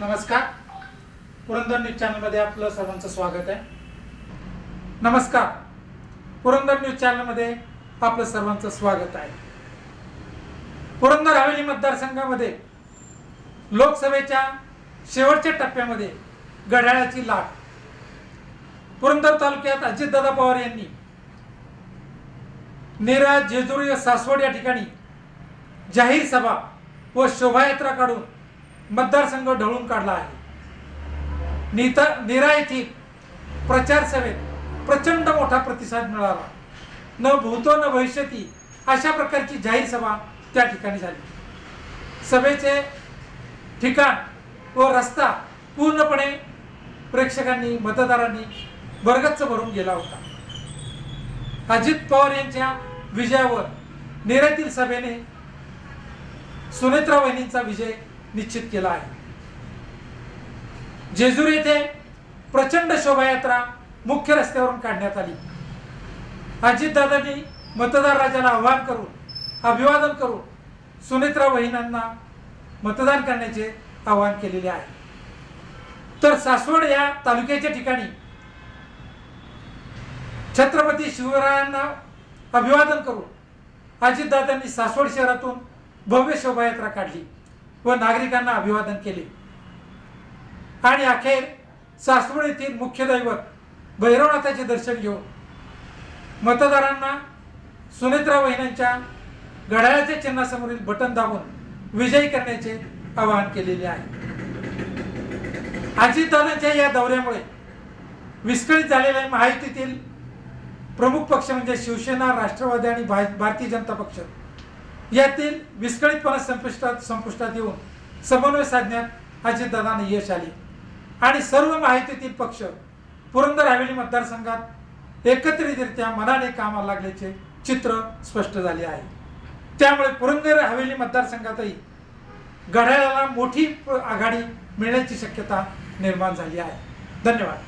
नमस्कार. पुरंदर न्यूज चॅनलमध्ये आपलं सर्वांचं स्वागत आहे. नमस्कार. पुरंदर न्यूज चॅनलमध्ये आपलं सर्वांचं स्वागत आहे. पुरंदर हवेली मतदारसंघामध्ये लोकसभेच्या शेवटच्या टप्प्यामध्ये घड्याळाची लाट. पुरंदर तालुक्यात अजितदादा पवार यांनी नेरा जेजुरी सासवड या ठिकाणी जाहीर सभा व शोभायात्रा काढून मतदारसंघ ढळून काढला आहे. नीता निरा येथील प्रचार सभेत प्रचंड मोठा प्रतिसाद मिळाला. न भूतो न भविष्यती अशा प्रकारची जाहीर सभा त्या ठिकाणी झाली. सभेचे ठिकाण व रस्ता पूर्णपणे प्रेक्षकांनी मतदारांनी बरगच्च भरून गेला होता. अजित पवार यांच्या विजयावर नेऱ्यातील सभेने सुनेत्रा वहिनींचा विजय निश्चित केला आहे. जेजूर येथे प्रचंड शोभायात्रा मुख्य रस्त्यावरून काढण्यात आली. अजितदादांनी मतदार राजाला आवाहन करून अभिवादन करून सुनेत्रा वहिनांना मतदान करण्याचे आवाहन केलेले आहे. तर सासवड या तालुक्याच्या ठिकाणी छत्रपती शिवरायांना अभिवादन करून अजितदादांनी सासवड शहरातून भव्य शोभायात्रा काढली. व नागरिकांना अभिवादन केले. आणि अखेर सासवड येथील मुख्य दैवत भैरवनाथाचे दर्शन घेऊन मतदारांना सुनेत्रा वहिन्यांच्या घड्याळाच्या चिन्हासमोरील बटन दाबून विजयी करण्याचे आवाहन केलेले आहे. अजितदादांच्या या दौऱ्यामुळे विस्कळीत झालेल्या माहितीतील प्रमुख पक्ष म्हणजे शिवसेना राष्ट्रवादी आणि भा- भारतीय जनता पक्ष. यातील विस्कळीतपणा संपुष्टात संपुष्टात येऊन समन्वय साधण्यात अजितदादांना यश आले. आणि सर्व माहितीतील पक्ष पुरंदर हवेली मतदारसंघात एकत्रितरित्या मनाने कामाला लागल्याचे चित्र स्पष्ट झाले आहे. त्यामुळे पुरंदर हवेली मतदारसंघातही घड्याळाला मोठी आघाडी मिळण्याची शक्यता निर्माण झाली आहे. धन्यवाद.